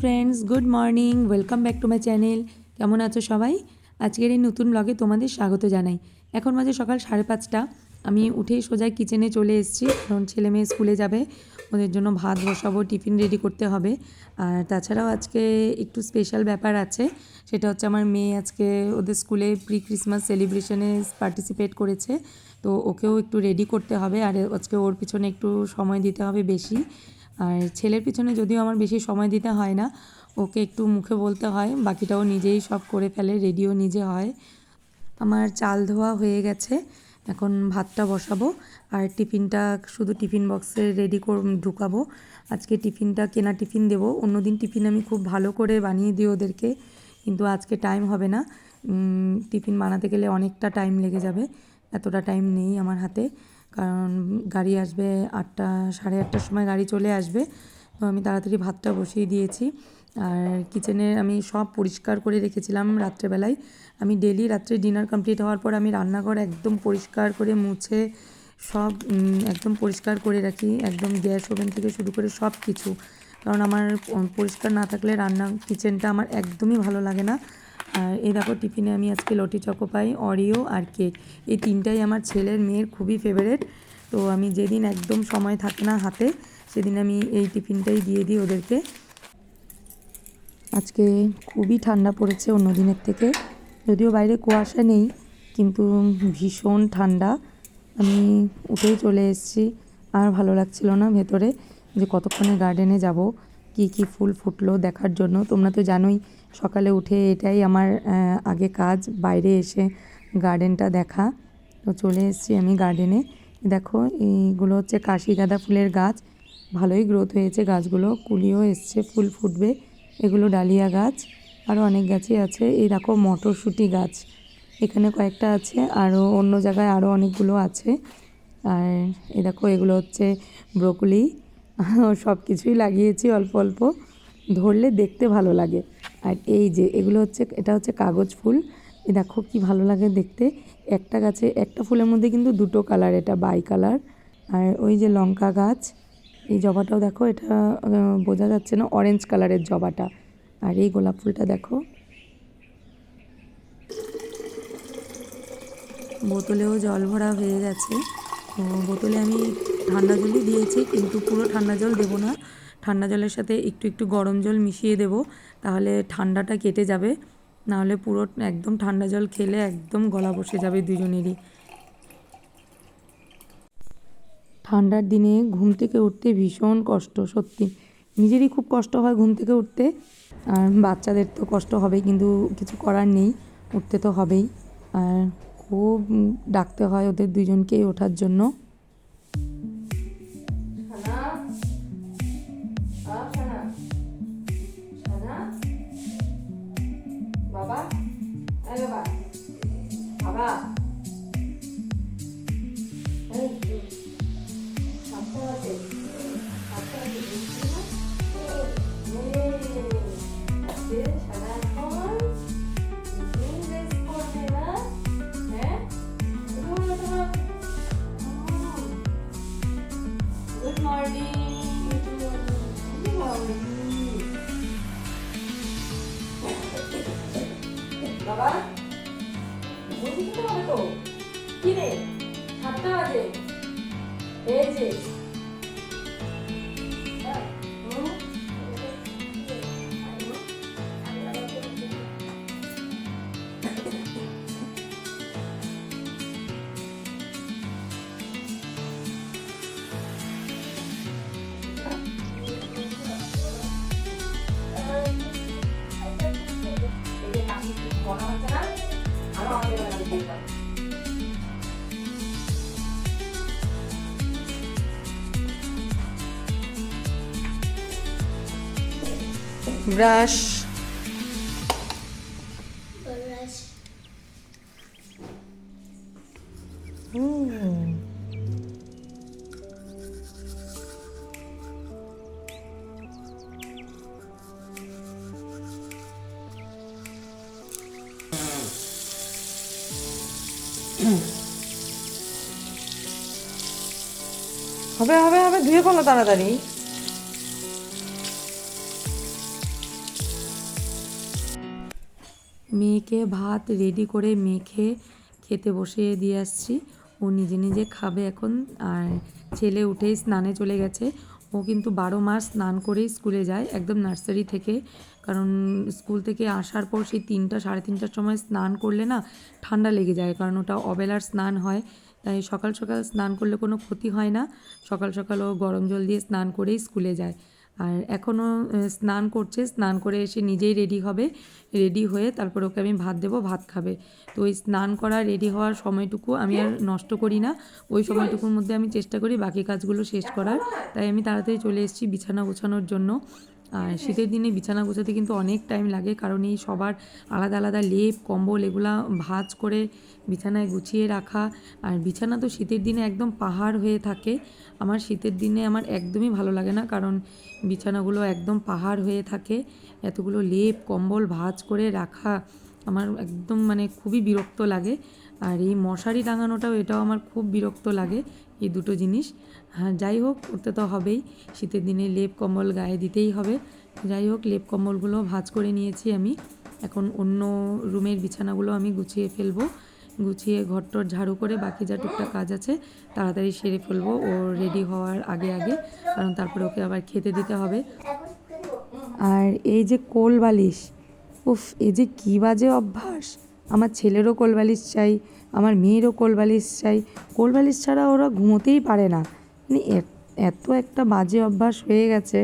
Friends good morning welcome back to my channel কেমন আছো সবাই? আজকের এই নতুন ব্লগে তোমাদের স্বাগত জানাই। এখন মাঝে সকাল সাড়ে পাঁচটা। আমি উঠেই সোজা কিচেনে চলে এসেছি। কারণ ছেলে মেয়ে স্কুলে যাবে। ওদের জন্য ভাত বসাবো, টিফিন রেডি করতে হবে। আর তাছাড়াও আজকে একটু স্পেশাল ব্যাপার আছে। সেটা হচ্ছে আমার মেয়ে আজকে ওদের স্কুলে প্রি ক্রিসমাস সেলিব্রেশনে পার্টিসিপেট করেছে। তো ওকেও একটু রেডি করতে হবে। আর আজকে ওর পিছনে একটু সময় দিতে হবে বেশি। আর ছেলের পিছনে যদিও আমার বেশি সময় দিতে হয় না, ওকে একটু মুখে বলতে হয়, বাকিটাও নিজেই সব করে ফেলে, রেডিও নিজে হয়। আমার চাল ধোয়া হয়ে গেছে, এখন ভাতটা বসাবো, আর টিফিনটা শুধু টিফিন বক্সে রেডি কর, ঢুকাবো। আজকে টিফিনটা কেনা টিফিন দেবো, অন্যদিন টিফিন আমি খুব ভালো করে বানিয়ে দিই ওদেরকে, কিন্তু আজকে টাইম হবে না। টিফিন বানাতে গেলে অনেকটা টাইম লেগে যাবে, এতটা টাইম নেই আমার হাতে। কারণ গাড়ি আসবে আটটা, সাড়ে আটটার সময় গাড়ি চলে আসবে। তো আমি তাড়াতাড়ি ভাতটা বসিয়ে দিয়েছি। আর কিচেনে আমি সব পরিষ্কার করে রেখেছিলাম রাত্রেবেলায়। আমি ডেলি রাত্রে ডিনার কমপ্লিট হওয়ার পর আমি রান্নাঘর একদম পরিষ্কার করে মুছে, সব একদম পরিষ্কার করে রাখি। একদম গ্যাস ওভেন থেকে শুরু করে সব কিছু। কারণ আমার পরিষ্কার না থাকলে রান্না কিচেনটা আমার একদমই ভালো লাগে না। আর এই দেখো টিফিনে আমি আজকে লটি চকো পাই, অরিও আর কেক। এই তিনটাই আমার ছেলের মেয়ের খুবই ফেভারেট তো আমি যেদিন একদম সময় থাকে না হাতে, সেদিন আমি এই টিফিনটাই দিয়ে দিই ওদেরকে। আজকে খুবই ঠান্ডা পড়েছে অন্য দিনের থেকে। যদিও বাইরে কুয়াশা নেই, কিন্তু ভীষণ ঠান্ডা। আমি উঠেই চলে এসেছি, আর ভালো লাগছিল না ভেতরে যে কতক্ষণে গার্ডেনে যাব। কি কি ফুল ফুটলো দেখার জন্য। তোমরা তো জানোই, সকালে উঠে এটাই আমার আগে কাজ। বাইরে এসে গার্ডেনটা দেখা। তো চলে এসেছি আমি গার্ডেনে দেখো, এইগুলো হচ্ছে কাশি গাঁদা ফুলের গাছ। ভালোই গ্রোথ হয়েছে গাছগুলো। কুলিও এসছে, ফুল ফুটবে। এগুলো ডালিয়া গাছ। আরও অনেক গাছই আছে। এই দেখো, মটরশুঁটি গাছ। এখানে কয়েকটা আছে। আরও অন্য জায়গায় আরও অনেকগুলো আছে। আর এই দেখো, এগুলো হচ্ছে ব্রোকলি। সব কিছুই লাগিয়েছি অল্প অল্প। ধরলে দেখতে ভালো লাগে। আর এই যে, এগুলো হচ্ছে, এটা হচ্ছে কাগজ ফুল। এ দেখো কি ভালো লাগে দেখতে। একটা গাছে, একটা ফুলের মধ্যে কিন্তু দুটো কালার, এটা বাই কালার আর ওই যে লঙ্কা গাছ। এই জবাটাও দেখো, এটা বোঝা যাচ্ছে না অরেঞ্জ কালারের জবাটা। আর এই গোলাপ ফুলটা দেখো। বোতলেও জল ভরা হয়ে গেছে। বোতলে আমি ঠান্ডা জলই দিয়েছি, কিন্তু পুরো ঠান্ডা জল দেবো না। ঠান্ডা জলের সাথে একটু একটু গরম জল মিশিয়ে দেব, তাহলে ঠান্ডাটা কেটে যাবে। নাহলে পুরো একদম ঠান্ডা জল খেলে একদম গলা বসে যাবে দুজনেরই। ঠান্ডার দিনে ঘুম থেকে উঠতে ভীষণ কষ্ট, সত্যি। নিজেরই খুব কষ্ট হয় ঘুম থেকে উঠতে। আর বাচ্চাদের তো কষ্ট হবেই, কিন্তু কিছু করার নেই, উঠতে তো হবেই। আর খুব ডাকতে হয় ওদের দুজনকেই ওঠার জন্য। কি রে সাতটা বাজে এই যে হুম? ব্রাশ। হবে হবে হবে ধুয়ে ফেলো তাড়াতাড়ি। মেয়েকে ভাত রেডি করে মেখে খেতে বসিয়ে দিয়ে আসছি। ও নিজে নিজে খাবে এখন। আর ছেলে উঠেই স্নানে চলে গেছে। ও কিন্তু বারো মাস স্নান করেই স্কুলে যায়, একদম নার্সারি থেকে। কারণ স্কুল থেকে আসার পর সেই তিনটা, সাড়ে তিনটার সময় স্নান করলে না ঠান্ডা লেগে যায়। কারণ ওটা অবেলার স্নান হয়, তাই সকাল সকাল স্নান করলে কোনো ক্ষতি হয় না। সকাল সকাল ও গরম জল দিয়ে স্নান করেই স্কুলে যায়। আর এখনও স্নান করছে, স্নান করে এসে নিজেই রেডি হবে। রেডি হয়ে তারপর ওকে আমি ভাত দেবো, ভাত খাবে। তো ওই স্নান করা রেডি হওয়ার সময়টুকু আমি আর নষ্ট করি না। ওই সময়টুকুর মধ্যে আমি চেষ্টা করি বাকি কাজগুলো শেষ করার। তাই আমি তাড়াতাড়ি চলে এসেছি বিছানা গোছানোর জন্য। আর শীতের দিনে বিছানা গোছাতে কিন্তু অনেক টাইম লাগে কারণ এই সবার আলাদা আলাদা লেপ কম্বল এগুলা ভাঁজ করে বিছানায় গুছিয়ে রাখা। আর বিছানা তো শীতের দিনে একদম পাহাড় হয়ে থাকে। আমার শীতের দিনে আমার একদমই ভালো লাগে না কারণ বিছানাগুলো একদম পাহাড় হয়ে থাকে। এতগুলো লেপ কম্বল ভাঁজ করে রাখা আমার একদম মানে খুবই বিরক্ত লাগে। আর এই মশারি টাঙানোটাও এটাও আমার খুব বিরক্ত লাগে। এই দুটো জিনিস। হ্যাঁ যাই হোক করতে তো হবেই। শীতের দিনে লেপ কম্বল গায়ে দিতেই হবে। যাই হোক, লেপ কম্বলগুলো ভাঁজ করে নিয়েছি আমি। এখন অন্য রুমের বিছানাগুলো আমি গুছিয়ে ফেলব। গুছিয়ে ঘরটর ঝাড়ু করে বাকি যা টুকটাক কাজ আছে, তাড়াতাড়ি সেরে ফেলব। ও রেডি হওয়ার আগে আগে, কারণ তারপরে ওকে আবার খেতে দিতে হবে। আর এই যে কোল বালিশ, উফ এই যে কী বাজে অভ্যাস! আমার ছেলেরও কোল বালিশ চাই, আমার মেয়েরও কোল বালিশ চাই। কোল বালিশ ছাড়া ওরা ঘুমোতেই পারে না। মানে এত একটা বাজে অভ্যাস হয়ে গেছে,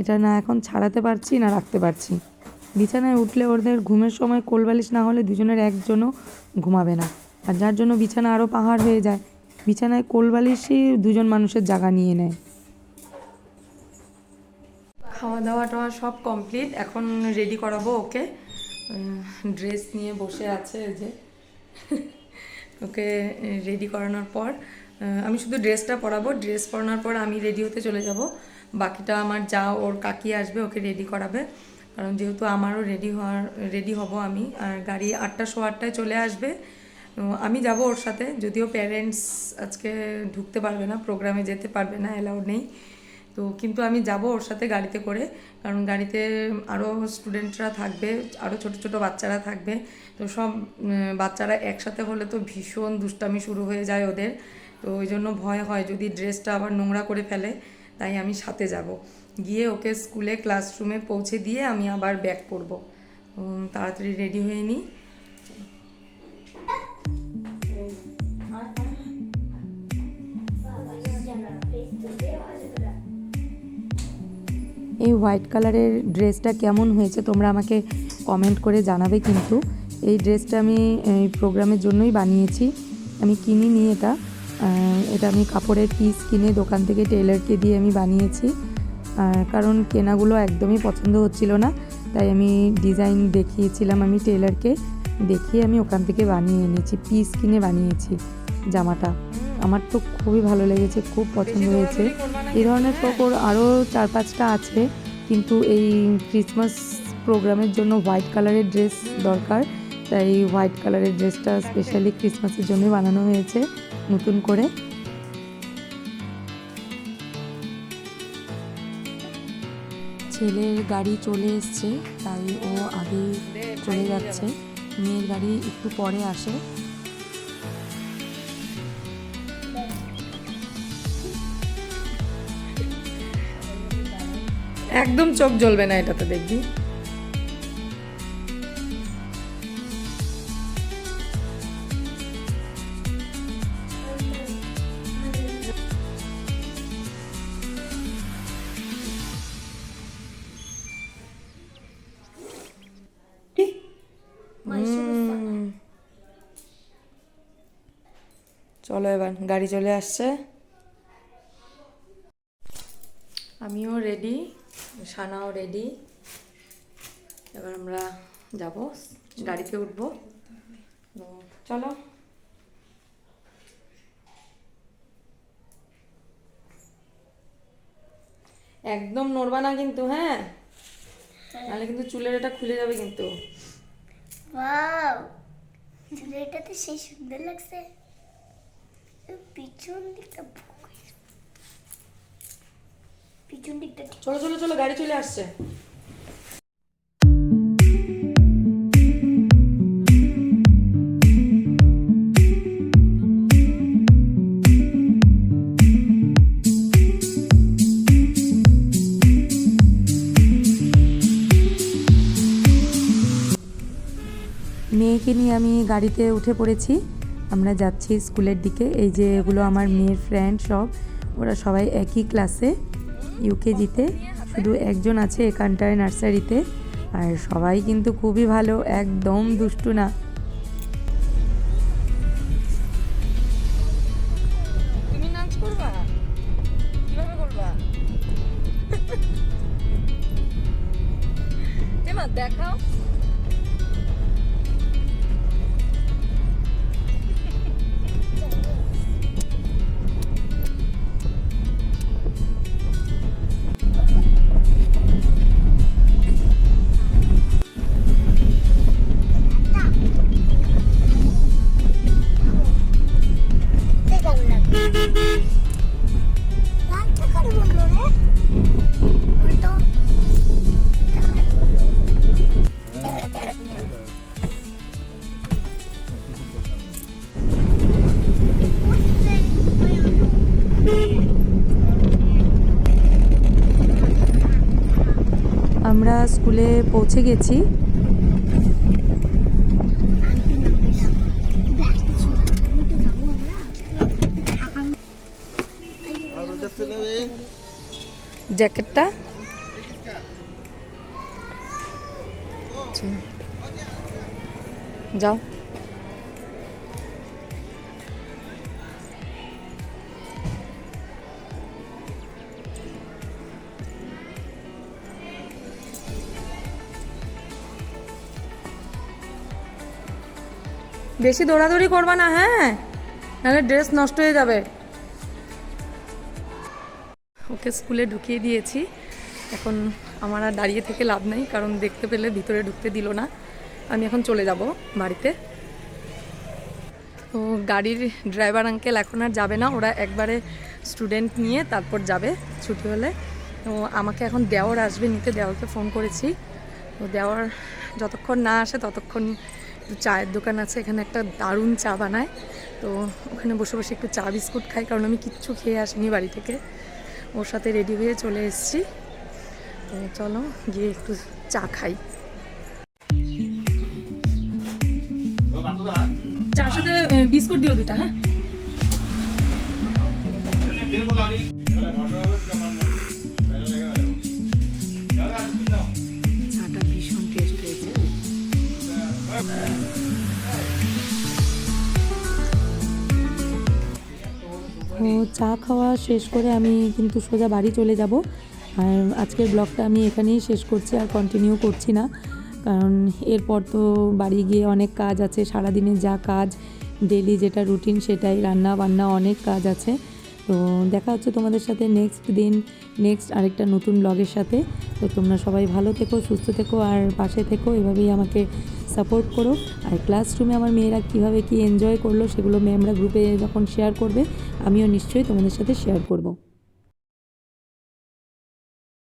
এটা না এখন ছাড়াতে পারছি না রাখতে পারছি। বিছানায় উঠলে ওদের ঘুমের সময় কোল বালিশ না হলে দুজনের একজনও ঘুমাবে না। আর যার জন্য বিছানা আরও পাহাড় হয়ে যায়, বিছানায় কোলবালিশই দুজন মানুষের জায়গা নিয়ে নেয়। খাওয়া দাওয়া টাওয়া সব কমপ্লিট, এখন রেডি করাবো ওকে। ড্রেস নিয়ে বসে আছে যে। ওকে রেডি করানোর পর আমি শুধু ড্রেসটা পরাবো ড্রেস পরানোর পর আমি রেডি হতে চলে যাব। বাকিটা আমার যা ওর কাকি আসবে, ওকে রেডি করাবে। কারণ যেহেতু আমারও রেডি হওয়ার রেডি হব আমি, আর গাড়ি আটটা শো আটটায় চলে আসবে আমি যাব ওর সাথে। যদিও প্যারেন্টস আজকে ঢুকতে পারবে না প্রোগ্রামে যেতে পারবে না অ্যালাউড নেই। তো কিন্তু আমি যাব ওর সাথে গাড়িতে করে, কারণ গাড়িতে আরও স্টুডেন্টরা থাকবে আরও ছোট ছোট বাচ্চারা থাকবে, তো সব বাচ্চারা একসাথে হলে তো ভীষণ দুষ্টামি শুরু হয়ে যায় ওদের, তো ওই জন্য ভয় হয় যদি ড্রেসটা আবার নোংরা করে ফেলে, তাই আমি সাথে যাব। গিয়ে ওকে স্কুলে ক্লাসরুমে পৌঁছে দিয়ে আমি আবার ব্যাক করব তাড়াতাড়ি রেডি হয়ে নিই এই হোয়াইট কালারের ড্রেসটা কেমন হয়েছে তোমরা আমাকে কমেন্ট করে জানাবে কিন্তু। এই ড্রেসটা আমি, এই প্রোগ্রামের জন্যই বানিয়েছি। আমি কিনিনি এটা। এটা আমি কাপড়ের পিস কিনে দোকান থেকে টেলারকে দিয়ে আমি বানিয়েছি। কারণ কেনাগুলো একদমই পছন্দ হচ্ছিল না। তাই আমি ডিজাইন দেখিয়েছিলাম আমি টেলারকে দেখিয়ে আমি ওখান থেকে বানিয়ে এনেছি পিস কিনে বানিয়েছি জামাটা। আমার তো খুবই ভালো লেগেছে, খুব পছন্দ হয়েছে। এই ধরনের ফ্রক আরও চার পাঁচটা আছে, কিন্তু এই ক্রিসমাস প্রোগ্রামের জন্য হোয়াইট কালারের ড্রেস দরকার। তাই হোয়াইট কালারের ড্রেসটা স্পেশালি ক্রিসমাসের জন্যই বানানো হয়েছে, নতুন করে। ছেলের গাড়ি চলে এসছে, তাই ও আগে চলে যাচ্ছে। মেয়ের গাড়ি একটু পরে আসে। একদম চোখ জ্বলবে না এটাতে দেখবি। চলো এবার গাড়ি চলে আসছে। আমিও রেডি সানাও রেডি এবার আমরা যাব, গাড়িতে উঠবো। চলো। একদম নড়বা না কিন্তু হ্যাঁ? তাহলে কিন্তু চুলের এটা খুলে যাবে কিন্তু। ওয়াও! চুলেটা তো সেই সুন্দর লাগছে। পিছন দিকটা। পিছন দিকটা চলো চলো চলো, গাড়ি চলে আসছে। মেয়েকে নিয়ে আমি গাড়িতে উঠে পড়েছি। আমরা যাচ্ছি স্কুলের দিকে। এই যে এগুলো আমার মেয়ের ফ্রেন্ড সব, ওরা সবাই একই ক্লাসে ইউকেজিতে। শুধু একজন আছে এখানটায় নার্সারিতে। আর সবাই কিন্তু খুবই ভালো একদম দুষ্টু না। আমরা স্কুলে পৌঁছে গেছি জ্যাকেটটা। যাও বেশি দৌড়াদৌড়ি করবা না হ্যাঁ? নাহলে ড্রেস নষ্ট হয়ে যাবে। ওকে স্কুলে ঢুকিয়ে দিয়েছি। এখন আমার আর দাঁড়িয়ে থেকে লাভ নেই, কারণ দেখতে পেলে ভিতরে ঢুকতে দিল না। আমি এখন চলে যাব বাড়িতে। তো গাড়ির ড্রাইভার আঙ্কেল এখন আর যাবে না, ওরা একবারে স্টুডেন্ট নিয়ে তারপর যাবে ছুটি হলে। তো আমাকে এখন দেওয়ার আসবে, নিতে দেওয়ারকে ফোন করেছি। তো দেওয়ার যতক্ষণ না আসে ততক্ষণ চায়ের দোকান আছে, এখানে একটা দারুণ চা বানায়। তো ওখানে বসে বসে একটু চা বিস্কুট খাই, কারণ আমি কিচ্ছু খেয়ে আসিনি বাড়ি থেকে। ওর সাথে রেডি হয়ে চলে এসেছি। তো চলো গিয়ে একটু চা খাই। চার সাথে বিস্কুট দিও দুটা হ্যাঁ? চা খাওয়া শেষ করে আমি কিন্তু সোজা বাড়ি চলে যাব। আর আজকের ব্লগটা আমি এখানেই শেষ করছি আর কন্টিনিউ করছি না। কারণ এরপর তো বাড়ি গিয়ে অনেক কাজ আছে সারাদিনে যা কাজ ডেলি যেটা রুটিন সেটাই রান্না বান্না অনেক কাজ আছে। তো দেখা হচ্ছে তোমাদের সাথে নেক্সট দিন নেক্সট আরেকটা নতুন ব্লগের সাথে। তো তোমরা সবাই ভালো থেকো, সুস্থ থেকো, আর পাশে থেকো, এভাবেই আমাকে সাপোর্ট করো। আর ক্লাসরুমে আমার মেয়েরা কীভাবে কী এনজয় করল, সেগুলো ম্যামরা গ্রুপে যখন শেয়ার করবে, আমিও নিশ্চয়ই তোমাদের সাথে শেয়ার করব।